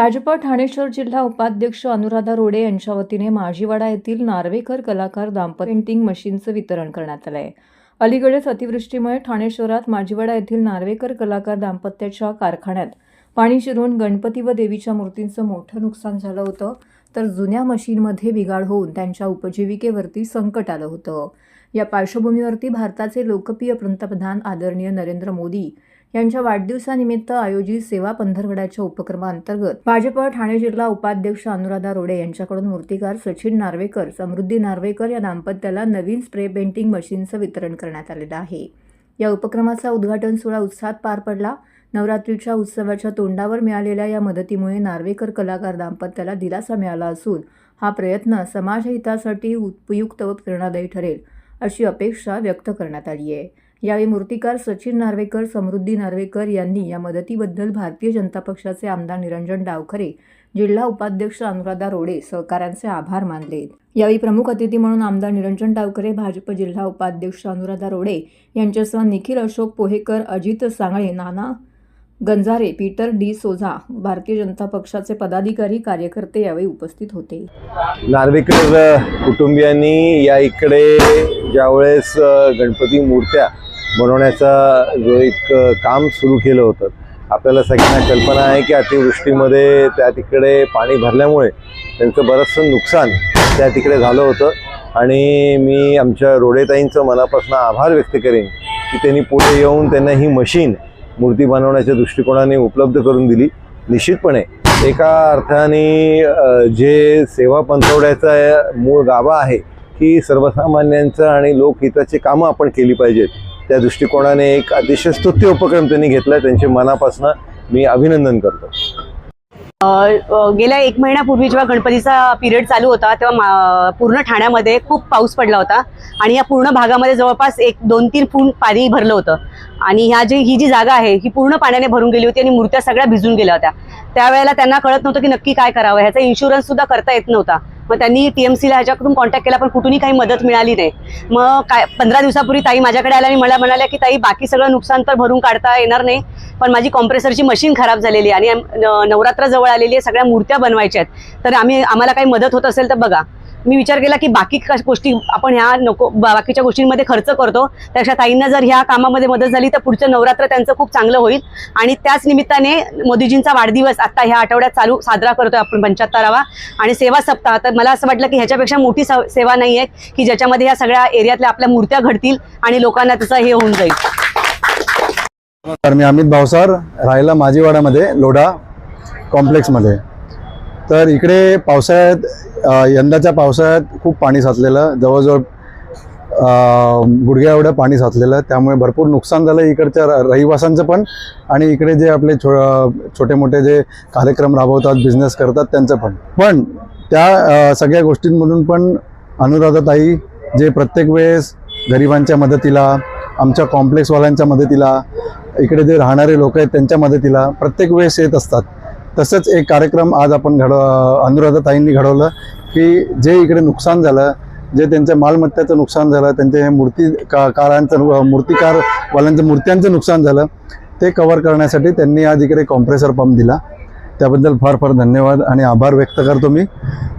भाजप ठाणे शहर जिल्हा उपाध्यक्ष अनुराधा रोडे यांच्या वतीने माजीवाडा येथील नार्वेकर कलाकार दाम्पत्य पेंटिंग मशीनचं वितरण करण्यात आलं आहे अलीकडेच अतिवृष्टीमुळे ठाणे शहरात माजीवाडा येथील नार्वेकर कलाकार दाम्पत्याच्या कारखान्यात पाणी शिरून गणपती व देवीच्या मूर्तींचं मोठं नुकसान झालं होतं तर जुन्या मशीनमध्ये बिघाड होऊन त्यांच्या उपजीविकेवरती संकट आलं होतं. या पार्श्वभूमीवरती भारताचे लोकप्रिय पंतप्रधान आदरणीय नरेंद्र मोदी यांच्या वाढदिवसानिमित्त आयोजित सेवा पंधरवड्याच्या उपक्रमाअंतर्गत भाजप ठाणे जिल्हा उपाध्यक्ष अनुराधा रोडे यांच्याकडून मूर्तिकार सचिन नार्वेकर समृद्धी नार्वेकर या दाम्पत्याला नवीन स्प्रे पेंटिंग मशीनचं वितरण करण्यात आलेलं आहे. या उपक्रमाचा उद्घाटन सोहळा उत्साहात पार पडला. नवरात्रीच्या उत्सवाच्या तोंडावर मिळालेल्या या मदतीमुळे नार्वेकर कलाकार दाम्पत्याला दिलासा मिळाला असून हा प्रयत्न समाजहितासाठी उपयुक्त व प्रेरणादायी ठरेल अशी अपेक्षा व्यक्त करण्यात आली आहे. यावेळी मूर्तिकार सचिन नार्वेकर समृद्धी नार्वेकर यांनी या मदतीबद्दल भारतीय जनता पक्षाचे आमदार निरंजन डावखरे जिल्हा उपाध्यक्ष अनुराधा रोडे सहकाऱ्यांचे आभार मानले. यावेळी प्रमुख अतिथी म्हणून आमदार निरंजन डावखरे भाजप जिल्हा उपाध्यक्ष अनुराधा रोडे यांच्यासह निखिल अशोक पोहेकर अजित सांगळे नाना गंजारे पीटर डी सोझा भारतीय जनता पक्षाचे पदाधिकारी कार्यकर्ते यावेळी उपस्थित होते. नार्वेकर कुटुंबियांनी या इकडे ज्यावेळेस गणपती मूर्त्या बनवण्याचा जो एक काम सुरू केलं होतं. आपल्याला सगळ्यांना कल्पना आहे की अतिवृष्टीमध्ये त्या तिकडे पाणी भरल्यामुळे त्यांचं बरंचसं नुकसान त्या तिकडे झालं होतं. आणि मी आमच्या रोडेताईंचं मनापासून आभार व्यक्त करेन की त्यांनी पुढे येऊन त्यांना ही मशीन मूर्ती बनवण्याच्या दृष्टिकोनाने उपलब्ध करून दिली. निश्चितपणे एका अर्थाने जे सेवा पंथवड्याचा मूळ गाभा आहे की सर्वसामान्यांचं आणि लोकहिताची कामं आपण केली पाहिजेत. त्या दृष्टिकोनाने एक अतिशय स्तुत्य उपक्रम त्यांनी घेतला त्यांचे मनापासून मी अभिनंदन करतो. गेल्या एक महिन्यापूर्वी जेव्हा गणपतीचा पिरियड चालू होता तेव्हा पूर्ण ठाण्यामध्ये खूप पाऊस पडला होता. आणि या पूर्ण भागामध्ये जवळपास एक दोन तीन फूट पाणी भरलं होतं. आणि ह्या जी ही जी जागा आहे ही पूर्ण पाण्याने भरून गेली होती आणि मूर्त्या सगळ्या भिजून गेल्या होत्या. त्यावेळेला त्यांना कळत नव्हतं की नक्की काय करावं. ह्याचा इन्शुरन्स सुद्धा करता येत नव्हता. मग त्यांनी टीएमसीला ह्याच्याकडून कॉन्टॅक्ट केला पण कुठूनही काही मदत मिळाली नाही. मग काय पंधरा दिवसापूर्वी ताई माझ्याकडे आल्या आणि मला म्हणाल्या की ताई बाकी सगळं नुकसान तर भरून काढता येणार नाही पण माझी कॉम्प्रेसरची मशीन खराब झालेली आहे आणि नवरात्राजवळ नवरात्र जवळ आलेली आहे सगळ्या मूर्त्या बनवायच्या आहेत. तर आम्ही आम्हाला काही मदत होत असेल तर बघा. मी विचार केला की बाकी गोष्टी आपण ह्या नको बाकीच्या गोष्टींमध्ये खर्च करतो. त्यापेक्षा ताईंना जर ह्या कामामध्ये मदत झाली तर पुढचं नवरात्र त्यांचं खूप चांगलं होईल. आणि त्याच निमित्ताने मोदीजींचा वाढदिवस आता ह्या आठवड्यात चालू साजरा करतोय आपण पंच्याहत्तरावा. आणि सेवा सप्ताह तर मला असं वाटलं की ह्याच्यापेक्षा मोठी सेवा नाही आहे की ज्याच्यामध्ये ह्या सगळ्या एरियातल्या आपल्या मूर्त्या घडतील आणि लोकांना त्याचं हे होऊन जाईल. तर मी अमित भावसार राहिला माझीवाडामध्ये लोढा कॉम्प्लेक्समध्ये. तर इकडे पावसाळ्यात यंदाच्या पावसाळ्यात खूप पाणी साचलेलं जवळजवळ गुडघ्या एवढं पाणी साचलेलं त्यामुळे भरपूर नुकसान झालं इकडच्या र- रहिवाशांचं पण आणि इकडे जे आपले छो छोटे मोठे जे कार्यक्रम राबवतात बिझनेस करतात त्यांचं पण. पण त्या सगळ्या गोष्टींमधून पण अनुराधाताई जे प्रत्येक वेळेस गरिबांच्या मदतीला आमच्या कॉम्प्लेक्सवाल्यांच्या मदतीला इकडे जे राहणारे लोक आहेत त्यांच्या मदतीला प्रत्येक वेळेस येत असतात. तसंच एक कार्यक्रम आज आपण घड अनुराधाताईंनी घडवलं की जे इकडे नुकसान झालं जे त्यांच्या मालमत्तेचं नुकसान झालं त्यांचे हे मूर्ती का कारांचं मूर्तिकारवाल्यांचं मूर्त्यांचं नुकसान झालं ते कव्हर करण्यासाठी त्यांनी आज इकडे कॉम्प्रेसर पंप दिला. त्याबद्दल फार फार धन्यवाद आणि आभार व्यक्त करतो मी.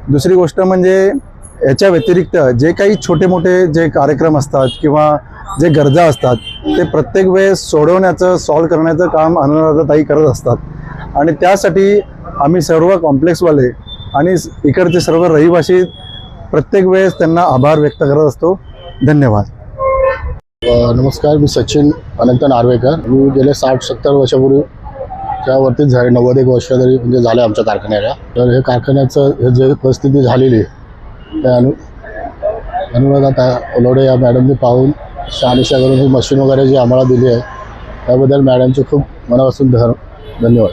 दुसरी गोष्ट म्हणजे याच्या व्यतिरिक्त जे काही छोटे मोठे जे कार्यक्रम असतात किंवा जे गरजा असतात ते प्रत्येक वेळेस सोडवण्याचं सॉल्व करण्याचं काम अनुराधाताई करत असतात. आणि त्यासाठी आम्ही सर्व कॉम्प्लेक्सवाले आणि इकडचे सर्व रहिवासी प्रत्येक वेळेस त्यांना आभार व्यक्त करत असतो. धन्यवाद. नमस्कार मी सचिन अनंत नार्वेकर. मी गेले साठ सत्तर वर्षापूर्वी त्यावरतीच झाले नव्वद एक वर्ष तरी म्हणजे झालं आमच्या कारखान्याला. तर हे कारखान्याचं हे जे परिस्थिती झालेली आहे, त्या अनु अनुराधा लोडे या मॅडमनी पाहून शहानिशा करून ही मशीन वगैरे जी आम्हाला दिली आहे त्याबद्दल मॅडमचे खूप मनापासून धर धन्यवाद.